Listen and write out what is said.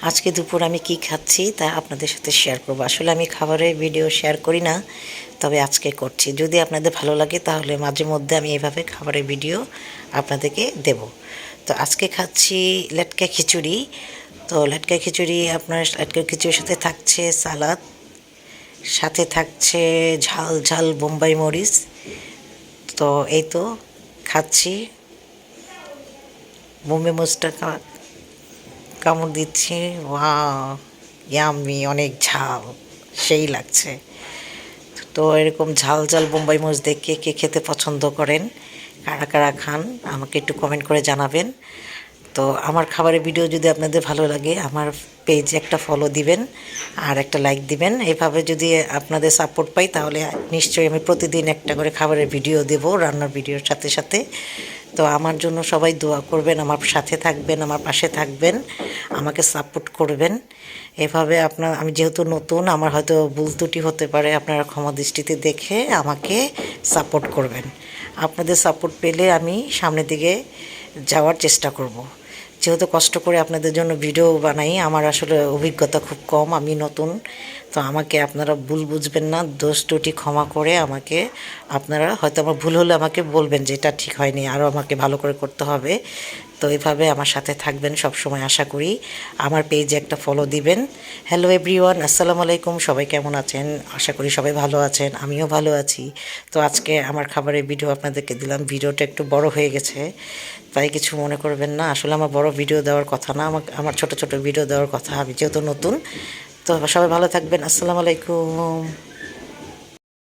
আজকে দুপুর আমি কি খাচ্ছি তা আপনাদের সাথে শেয়ার করব। আসলে আমি খাবারের ভিডিও শেয়ার করি না, তবে আজকে করছি। যদি আপনাদের ভালো লাগে তাহলে মাঝে মধ্যে আমি এইভাবে খাবারের ভিডিও আপনাদেরকে দেব। তো আজকে খাচ্ছি লেটকা খিচুড়ি। তো লেটকা খিচুড়ি আপনার, লেটকা খিচুড়ির সাথে থাকছে সালাদ, সাথে থাকছে ঝাল ঝাল বোম্বাই মরিচ। তো এই তো খাচ্ছি। বোম্বে মরিচটা কামড় দিচ্ছি। ওয়া ইয়ামি অনেক ঝাল, সেই লাগছে। তো এরকম ঝাল ঝাল বোম্বাই মরিচ দেখে কে খেতে পছন্দ করেন, কারা কারা খান, আমাকে একটু কমেন্ট করে জানাবেন। তো আমার খাবারের ভিডিও যদি আপনাদের ভালো লাগে, আমার পেজে একটা ফলো দিবেন আর একটা লাইক দিবেন। এইভাবে যদি আপনাদের সাপোর্ট পাই, তাহলে নিশ্চয়ই আমি প্রতিদিন একটা করে খাবারের ভিডিও দেব, রান্নার ভিডিওর সাথে সাথে। তো আমার জন্য সবাই দোয়া করবেন, আমার সাথে থাকবেন, আমার পাশে থাকবেন, আমাকে সাপোর্ট করবেন এভাবে আপনার, আমি যেহেতু নতুন, আমার হয়তো ভুল ত্রুটি হতে পারে, আপনারা ক্ষমা দৃষ্টিতে দেখে আমাকে সাপোর্ট করবেন আপনাদের সাপোর্ট পেলে আমি সামনের দিকে যাওয়ার চেষ্টা করব। যেহেতু কষ্ট করে আপনাদের জন্য ভিডিও বানাই, আমার আসলে অভিজ্ঞতা খুব কম, আমি নতুন। তো আমাকে আপনারা ভুল বুঝবেন না, দোষ ত্রুটি ক্ষমা করে আমাকে, আপনারা হয়তো আমার ভুল হলে আমাকে বলবেন যে এটা ঠিক হয়নি আরও আমাকে ভালো করে করতে হবে। তো এইভাবে আমার সাথে থাকবেন সব সময় আশা করি। আমার পেজে একটা ফলো দিবেন। হ্যালো এভরিওয়ান আসসালামু আলাইকুম, সবাই কেমন আছেন? আশা করি সবাই ভালো আছেন, আমিও ভালো আছি। তো আজকে আমার খাবারের ভিডিও আপনাদেরকে দিলাম, ভিডিওটা একটু বড় হয়ে গেছে, তাই কিছু মনে করবেন না, আসলে আমার বড় ভিডিও দেওয়ার কথা না, আমাকে আমার ছোট ছোট ভিডিও দেওয়ার কথা, আমি যেহেতু নতুন, তো সবাই ভালো থাকবেন, আসসালামু আলাইকুম।